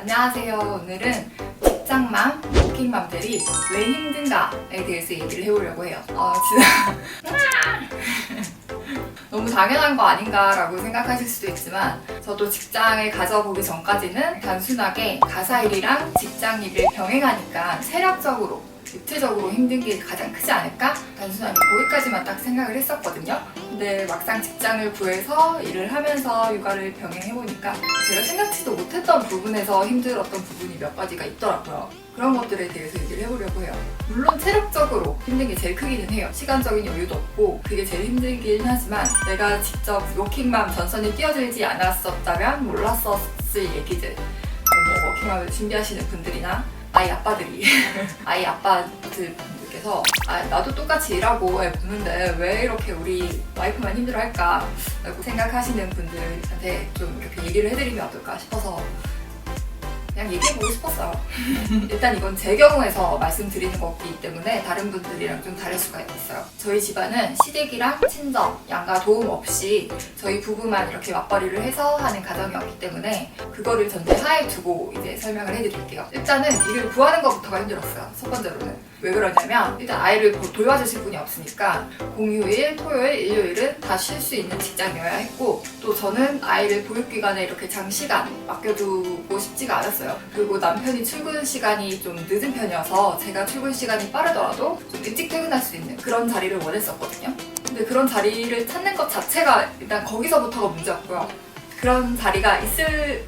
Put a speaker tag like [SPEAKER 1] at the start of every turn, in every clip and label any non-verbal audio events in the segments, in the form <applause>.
[SPEAKER 1] 안녕하세요. 오늘은 직장맘, 워킹맘들이 왜 힘든가에 대해서 얘기를 해보려고 해요. 어, 진짜. <laughs> 너무 당연한 거 아닌가라고 생각하실 수도 있지만 저도 직장을 가져보기 전까지는 단순하게 가사 일이랑 직장 일을 병행하니까 체력적으로 육체적으로 힘든 게 가장 크지 않을까? 단순하게 거기까지만 딱 생각을 했었거든요. 근데 막상 직장을 구해서 일을 하면서 육아를 병행해보니까 제가 생각지도 못했던 부분에서 힘들었던 부분이 몇 가지가 있더라고요. 그런 것들에 대해서 얘기를 해보려고 해요. 물론 체력적으로 힘든 게 제일 크기는 해요. 시간적인 여유도 없고 그게 제일 힘들긴 하지만 내가 직접 워킹맘 전선에 뛰어들지 않았었다면 몰랐었을 얘기들. 뭐 워킹맘을 준비하시는 분들이나 아이 아빠들이. <laughs> 아이 아빠들 분들께서 아, 나도 똑같이 일하고 애 보는데 왜 이렇게 우리 와이프만 힘들어할까? 라고 생각하시는 분들한테 좀 이렇게 얘기를 해드리면 어떨까 싶어서 그냥 얘기해보고 싶었어요. 일단 이건 제 경우에서 말씀드리는 거기 때문에 다른 분들이랑 좀 다를 수가 있어요. 저희 집안은 시댁이랑 친정, 양가 도움 없이 저희 부부만 이렇게 맞벌이를 해서 하는 가정이었기 때문에 그거를 전제하에 두고 이제 설명을 해드릴게요. 일단은 일을 구하는 것부터가 힘들었어요. 첫 번째로는. 왜 그러냐면 일단 아이를 도- 돌봐주실 분이 없으니까 공휴일, 토요일, 일요일은 다 쉴 수 있는 직장이어야 했고 또 저는 아이를 보육기관에 이렇게 장시간 맡겨두고 싶지가 않았어요. 그리고 남편이 출근 시간이 좀 늦은 편이어서 제가 출근 시간이 빠르더라도 좀 일찍 퇴근할 수 있는 그런 자리를 원했었거든요. 근데 그런 자리를 찾는 것 자체가 일단 거기서부터가 문제였고요. 그런 자리가 있을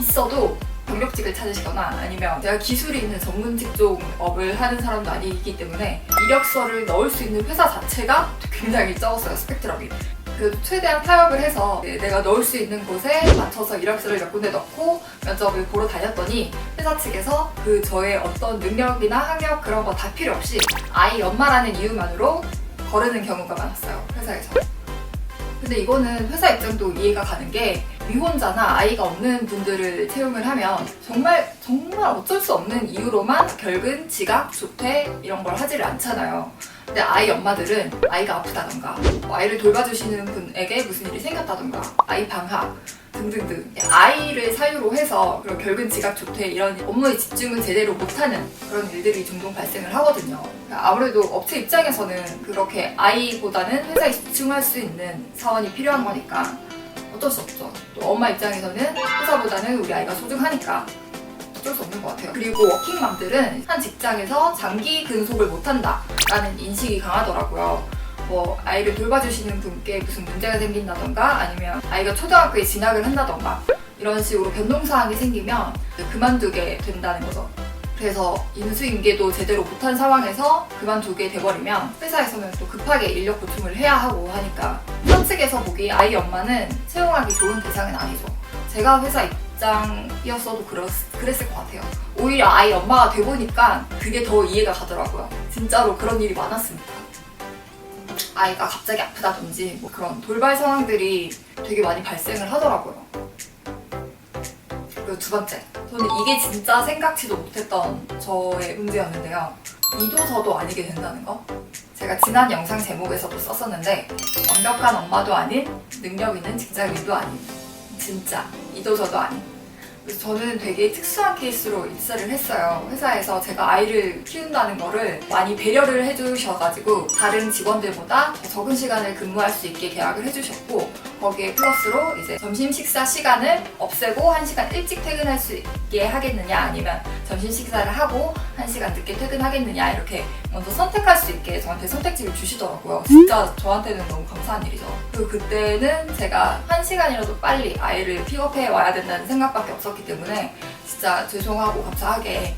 [SPEAKER 1] 있어도 경력직을 찾으시거나 아니면 제가 기술이 있는 전문 직종 업을 하는 사람도 아니기 때문에 이력서를 넣을 수 있는 회사 자체가 굉장히 적었어요 스펙트럼이 그래도 최대한 타협을 해서 네, 내가 넣을 수 있는 곳에 맞춰서 이력서를 몇 군데 넣고 면접을 보러 다녔더니 회사 측에서 그 저의 어떤 능력이나 학력 그런 거 다 필요 없이 아이 엄마라는 이유만으로 거르는 경우가 많았어요 회사에서. 근데 이거는 회사 입장도 이해가 가는 게 미혼자나 아이가 없는 분들을 채용을 하면 정말 정말 어쩔 수 없는 이유로만 결근, 지각, 조퇴 이런 걸 하지를 않잖아요. 근데 아이 엄마들은 아이가 아프다던가 뭐 아이를 돌봐주시는 분에게 무슨 일이 생겼다던가 아이 방학 등등등 아이를 사유로 해서 그런 결근, 지각, 조퇴 이런 업무에 집중을 제대로 못하는 그런 일들이 종종 발생을 하거든요. 아무래도 업체 입장에서는 그렇게 아이보다는 회사에 집중할 수 있는 사원이 필요한 거니까 어쩔 수 없죠. 또 엄마 입장에서는 회사보다는 우리 아이가 소중하니까 어쩔 수 없는 것 같아요. 그리고 워킹맘들은 한 직장에서 장기 근속을 못한다라는 인식이 강하더라고요. 뭐 아이를 돌봐주시는 분께 무슨 문제가 생긴다던가 아니면 아이가 초등학교에 진학을 한다던가 이런 식으로 변동사항이 생기면 그만두게 된다는 거죠. 그래서 인수인계도 제대로 못한 상황에서 그만두게 돼버리면 회사에서는 또 급하게 인력 보충을 해야 하고 하니까 현측에서 보기 아이 엄마는 채용하기 좋은 대상은 아니죠. 제가 회사 입장이었어도 그랬, 그랬을 것 같아요. 오히려 아이 엄마가 돼보니까 그게 더 이해가 가더라고요. 진짜로 그런 일이 많았습니다. 아이가 갑자기 아프다든지 뭐 그런 돌발 상황들이 되게 많이 발생을 하더라고요. 그리고 두 번째, 저는 이게 진짜 생각지도 못했던 저의 문제였는데요. 이도 저도 아니게 된다는 거. 제가 지난 영상 제목에서도 썼었는데 완벽한 엄마도 아닌 능력 있는 직장인도 아닌 진짜 이도 저도 아닌 그래서 저는 되게 특수한 케이스로 입사를 했어요. 회사에서 제가 아이를 키운다는 거를 많이 배려를 해주셔가지고 다른 직원들보다 더 적은 시간을 근무할 수 있게 계약을 해주셨고 거기에 플러스로 이제 점심 식사 시간을 없애고 한 시간 일찍 퇴근할 수 있게 하겠느냐 아니면 점심 식사를 하고 한 시간 늦게 퇴근하겠느냐 이렇게 먼저 선택할 수 있게 저한테 선택지를 주시더라고요. 진짜 저한테는 너무 감사한 일이죠. 그리고 그때는 제가 한 시간이라도 빨리 아이를 픽업해 와야 된다는 생각밖에 없었기 때문에 진짜 죄송하고 감사하게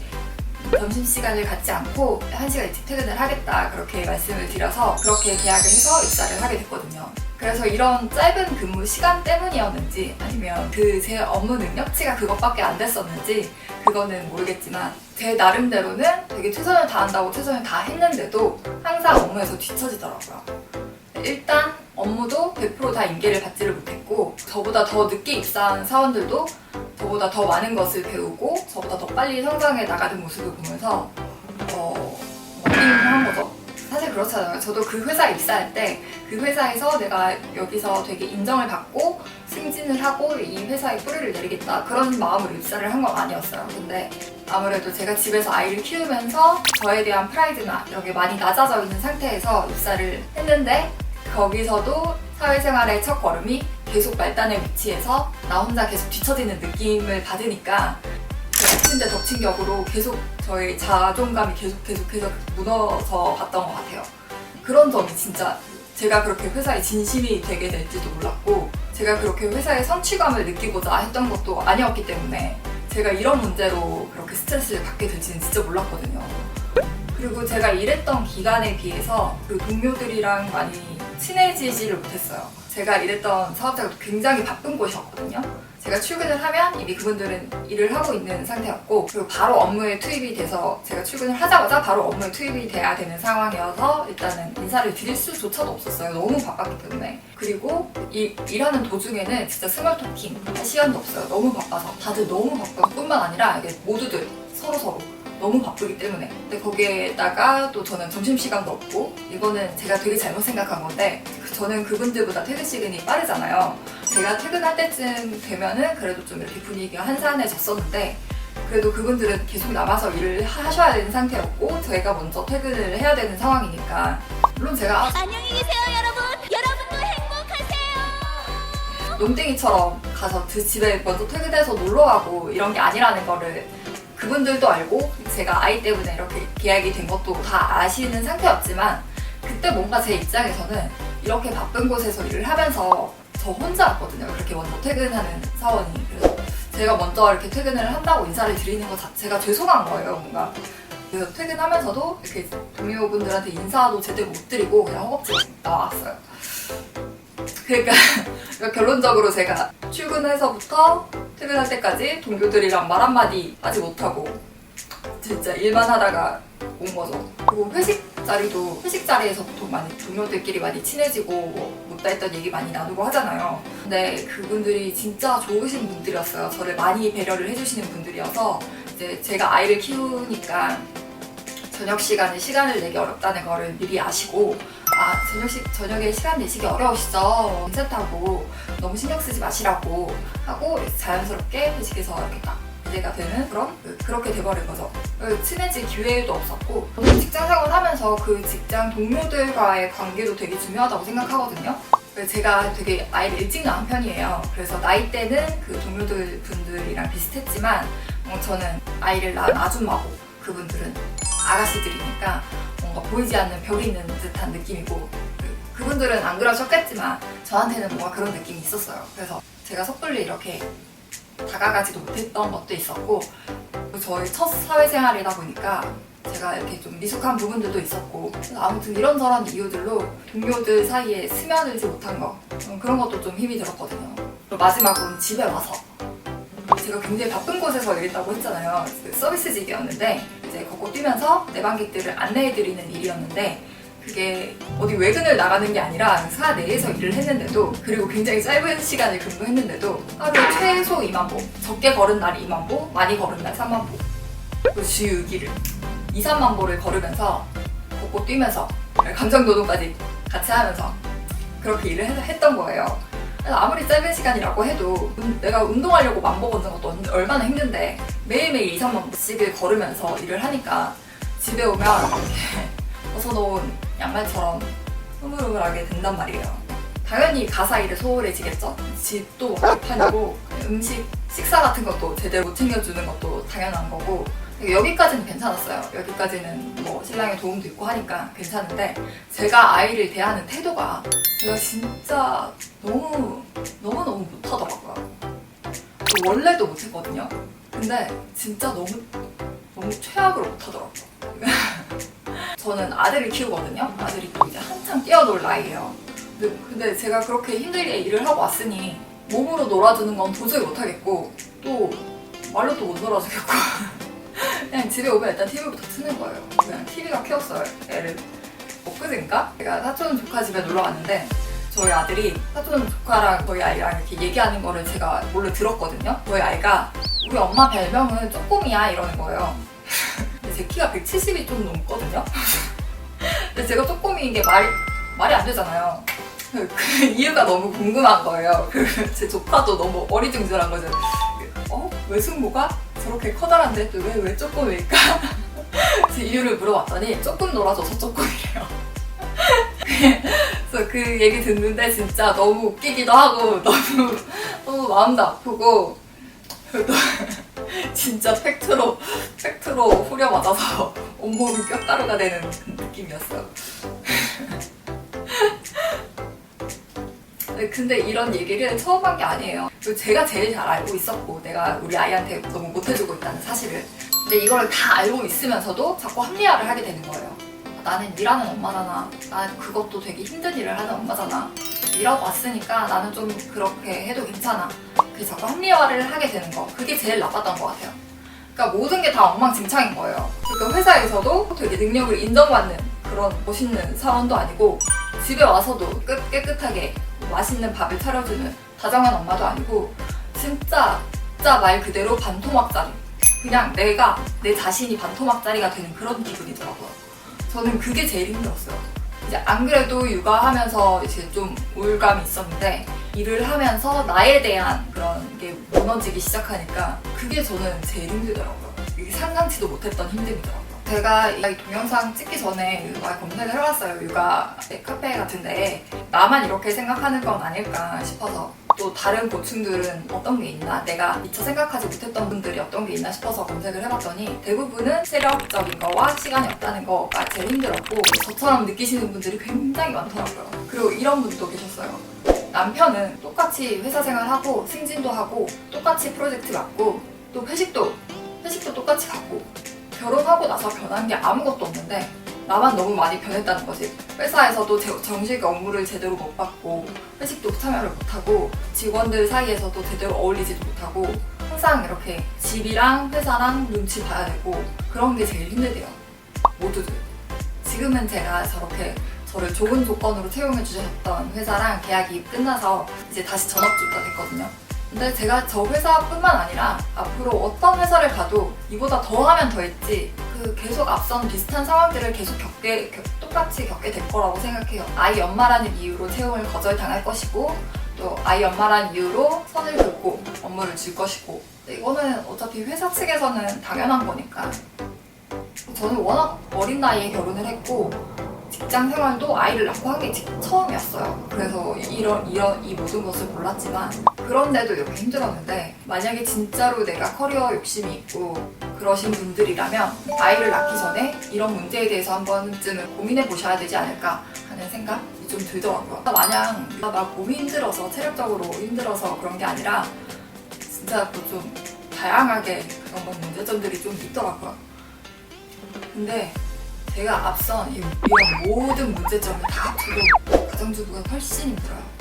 [SPEAKER 1] 점심시간을 갖지 않고 한 시간 일찍 퇴근을 하겠다 그렇게 말씀을 드려서 그렇게 계약을 해서 입사를 하게 됐거든요. 그래서 이런 짧은 근무 시간 때문이었는지 아니면 그 제 업무 능력치가 그것밖에 안 됐었는지 그거는 모르겠지만 제 나름대로는 되게 최선을 다한다고 최선을 다 했는데도 항상 업무에서 뒤처지더라고요. 일단 업무도 100%다 인계를 받지를 못했고 저보다 더 늦게 입사한 사원들도 저보다 더 많은 것을 배우고 저보다 더 빨리 성장해 나가는 모습을 보면서 어, 너무 한 거죠. 사실 그렇잖아요. 저도 그 회사에 입사할 때 그 회사에서 내가 여기서 되게 인정을 받고 승진을 하고 이 회사에 뿌리를 내리겠다 그런 마음으로 입사를 한 건 아니었어요. 근데 아무래도 제가 집에서 아이를 키우면서 저에 대한 프라이드나 이런 게 많이 낮아져 있는 상태에서 입사를 했는데 거기서도 사회생활의 첫 걸음이 계속 말단의 위치에서 나 혼자 계속 뒤처지는 느낌을 받으니까 덮친 데 덮친 격으로 계속 저의 자존감이 계속 계속 계속 무너져 갔던 것 같아요. 그런 점이 진짜 제가 그렇게 회사에 진심이 되게 될지도 몰랐고 제가 그렇게 회사의 성취감을 느끼고자 했던 것도 아니었기 때문에 제가 이런 문제로 그렇게 스트레스를 받게 될지는 진짜 몰랐거든요. 그리고 제가 일했던 기간에 비해서 그 동료들이랑 많이 친해지지를 못했어요. 제가 일했던 사업자가 굉장히 바쁜 곳이었거든요. 제가 출근을 하면 이미 그분들은 일을 하고 있는 상태였고 그리고 바로 업무에 투입이 돼서 제가 출근을 하자마자 바로 업무에 투입이 돼야 되는 상황이어서 일단은 인사를 드릴 수조차도 없었어요. 너무 바빴기 때문에 그리고 이, 일하는 도중에는 진짜 스몰 토킹 할 시간도 없어요. 너무 바빠서 다들 너무 바쁘고 뿐만 아니라 이게 모두들 서로 서로 너무 바쁘기 때문에 근데 거기에다가 또 저는 점심시간도 없고 이거는 제가 되게 잘못 생각한 건데 그- 저는 그분들보다 퇴근 시간이 빠르잖아요 제가 퇴근할 때쯤 되면은 그래도 좀 이렇게 분위기가 한산해졌었는데 그래도 그분들은 계속 남아서 일을 하셔야 되는 상태였고 저희가 먼저 퇴근을 해야 되는 상황이니까 물론 제가 아,
[SPEAKER 2] 안녕히 계세요, 여러분. 여러분도 행복하세요.
[SPEAKER 1] 농땡이처럼 가서 그 집에 먼저 퇴근해서 놀러 가고 이런 게 아니라는 거를 그분들도 알고 제가 아이 때문에 이렇게 계약이 된 것도 다 아시는 상태였지만 그때 뭔가 제 입장에서는 이렇게 바쁜 곳에서 일을 하면서 저 혼자였거든요. 그렇게 먼저 퇴근하는 사원이. 그래서 제가 먼저 이렇게 퇴근을 한다고 인사를 드리는 것 자체가 죄송한 거예요, 뭔가. 그래서 퇴근하면서도 이렇게 동료분들한테 인사도 제대로 못 드리고 그냥 허겁지겁 나왔어요. 그러니까 그러니까 결론적으로 제가 출근해서부터 퇴근할 때까지 동료들이랑 말 한마디 하지 못하고 진짜 일만 하다가 온 거죠. 그리고 회식 자리도 회식 자리에서 보통 많이 동료들끼리 많이 친해지고 뭐 못다 했던 얘기 많이 나누고 하잖아요. 근데 그분들이 진짜 좋으신 분들이었어요. 저를 많이 배려를 해주시는 분들이어서 이제 제가 아이를 키우니까 저녁 시간에 시간을 내기 어렵다는 거를 미리 아시고 아 저녁 시, 저녁에 시간 내시기 어려우시죠? 괜찮다고. 너무 신경 쓰지 마시라고 하고 자연스럽게 회식에서 이렇게 딱 기대가 되는 그런 그- 그렇게 돼버린 거죠. 그 친해질 기회도 없었고 직장 생활 하면서 그 직장 동료들과의 관계도 되게 중요하다고 생각하거든요. 그래서 제가 되게 아이를 일찍 낳은 편이에요. 그래서 나이 때는 그 동료들 분들이랑 비슷했지만 어, 저는 아이를 낳은 아줌마고 그분들은 아가씨들이니까 보이지 않는 벽이 있는 듯한 느낌이고 그- 그분들은 안 그러셨겠지만 저한테는 뭔가 그런 느낌이 있었어요. 그래서 제가 섣불리 이렇게 다가가지도 못했던 것도 있었고 저희 첫 사회생활이다 보니까 제가 이렇게 좀 미숙한 부분들도 있었고 아무튼 이런저런 이유들로 동료들 사이에 스며들지 못한 거 음, 그런 것도 좀 힘이 들었거든요. 마지막으로는 집에 와서 제가 굉장히 바쁜 곳에서 일했다고 했잖아요. 그 서비스직이었는데 이제 걷고 뛰면서 내방객들을 안내해드리는 일이었는데 그게 어디 외근을 나가는 게 아니라 사 내에서 일을 했는데도 그리고 굉장히 짧은 시간을 근무했는데도 하루에 최소 2만 보 적게 걸은 날이 2만 보 많이 걸은 날 3만 보 그리고 주 6일을 2, 3만 보를 걸으면서 걷고 뛰면서 감정 노동까지 같이 하면서 그렇게 일을 했- 했던 거예요. 아무리 짧은 시간이라고 해도 운- 내가 운동하려고 만보 걷는 것도 언- 얼마나 힘든데 매일매일 2, 3만 보씩을 걸으면서 일을 하니까 집에 오면 벗어놓은 양말처럼 흐물흐물하게 된단 말이에요. 당연히 가사 일에 소홀해지겠죠. 집도 막판이고 음식 식사 같은 것도 제대로 못 챙겨주는 것도 당연한 거고 여기까지는 괜찮았어요. 여기까지는 뭐 신랑의 도움도 있고 하니까 괜찮은데 제가 아이를 대하는 태도가 제가 진짜 너무 너무 너무 못하더라고요. 저 원래도 못했거든요. 근데 진짜 너무 너무 최악으로 못하더라고요. <laughs> 저는 아들을 키우거든요. 아들이 또 이제 한창 뛰어놀 나이예요. 근데, 근데 제가 그렇게 힘들게 일을 하고 왔으니 몸으로 놀아주는 건 도저히 못하겠고 또 말로 또못 놀아주겠고 <laughs> 집에 오면 일단 TV부터 트는 거예요. 그냥 TV가 켜었어요. 애를 엊그제인가? 제가 사촌 조카 집에 놀러 갔는데 저희 아들이 사촌 조카랑 저희 아이랑 이렇게 얘기하는 거를 제가 몰래 들었거든요. 저희 아이가 우리 엄마 별명은 쪼꼬미야 이러는 거예요. 근데 제 키가 170이 좀 넘거든요. 근데 제가 쪼꼬미인 게 말이, 말이 안 되잖아요. 그 이유가 너무 궁금한 거예요. 그리고 제 조카도 너무 어리둥절한 거죠. 어? 왜 승모가 저렇게 커다란데 또 왜, 왜 쪼꼬미일까? <laughs> 제 이유를 물어봤더니 조금 놀아줘서 쪼꼬미래요. <laughs> 그래서 그 얘기 듣는데 진짜 너무 웃기기도 하고 <laughs> 너무 너무 마음도 아프고 또 진짜 팩트로 팩트로 후려 맞아서 온몸이 뼈가루가 되는 느낌이었어요. 네, 근데 이런 얘기를 처음 한 게 아니에요. 그리고 제가 제일 잘 알고 있었고 내가 우리 아이한테 너무 못해주고 있다는 사실을. 근데 이걸 다 알고 있으면서도 자꾸 합리화를 하게 되는 거예요. 나는 일하는 엄마잖아. 난 그것도 되게 힘든 일을 하는 엄마잖아. 일하고 왔으니까 나는 좀 그렇게 해도 괜찮아. 그래서 자꾸 합리화를 하게 되는 거. 그게 제일 나빴던 것 같아요. 그러니까 모든 게 다 엉망진창인 거예요. 그러니까 회사에서도 되게 능력을 인정받는 그런 멋있는 사원도 아니고 집에 와서도 깨, 깨끗하게 맛있는 밥을 차려주는 다정한 엄마도 아니고 진짜 진짜 말 그대로 반토막짜리. 그냥 내가 내 자신이 반토막짜리가 되는 그런 기분이더라고요. 저는 그게 제일 힘들었어요. 이제 안 그래도 육아하면서 이제 좀 우울감이 있었는데 일을 하면서 나에 대한 그런 게 무너지기 시작하니까 그게 저는 제일 힘들더라고요. 이게 상상치도 못했던 힘듦이더라고요. 제가 이 동영상 찍기 전에 막 검색을 해봤어요. 육아 카페 같은데 나만 이렇게 생각하는 건 아닐까 싶어서 또 다른 고충들은 어떤 게 있나 내가 미처 생각하지 못했던 분들이 어떤 게 있나 싶어서 검색을 해봤더니 대부분은 체력적인 거와 시간이 없다는 거가 제일 힘들었고 저처럼 느끼시는 분들이 굉장히 많더라고요. 그리고 이런 분도 계셨어요. 남편은 똑같이 회사 생활하고 승진도 하고 똑같이 프로젝트 맡고 또 회식도 회식도 똑같이 가고 결혼하고 나서 변한 게 아무것도 없는데 나만 너무 많이 변했다는 거지. 회사에서도 제- 정식 업무를 제대로 못 받고 회식도 참여를 못하고 직원들 사이에서도 제대로 어울리지도 못하고 항상 이렇게 집이랑 회사랑 눈치 봐야 되고 그런 게 제일 힘들대요. 모두들. 지금은 제가 저렇게 저를 좋은 조건으로 채용해 주셨던 회사랑 계약이 끝나서 이제 다시 전업주가 됐거든요. 근데 제가 저 회사뿐만 아니라 앞으로 어떤 회사를 가도 이보다 더 하면 더 했지. 그 계속 앞선 비슷한 상황들을 계속 겪게 겪- 똑같이 겪게 될 거라고 생각해요. 아이 엄마라는 이유로 채용을 거절당할 것이고 또 아이 엄마라는 이유로 선을 긋고 업무를 줄 것이고. 이거는 어차피 회사 측에서는 당연한 거니까. 저는 워낙 어린 나이에 결혼을 했고 직장 생활도 아이를 낳고 한 게 처음이었어요. 그래서 이런 이런 이 모든 것을 몰랐지만 그런데도 이렇게 힘들었는데 만약에 진짜로 내가 커리어 욕심이 있고 그러신 분들이라면 아이를 낳기 전에 이런 문제에 대해서 한 번쯤은 고민해 보셔야 되지 않을까 하는 생각이 좀 들더라고요. 마냥 나 몸이 힘들어서 체력적으로 힘들어서 그런 게 아니라 진짜 뭐좀 다양하게 그런 건 문제점들이 좀 있더라고요. 근데 제가 앞선 이- 이런 모든 문제점을 다 합쳐도 가정주부가 훨씬 힘들어요.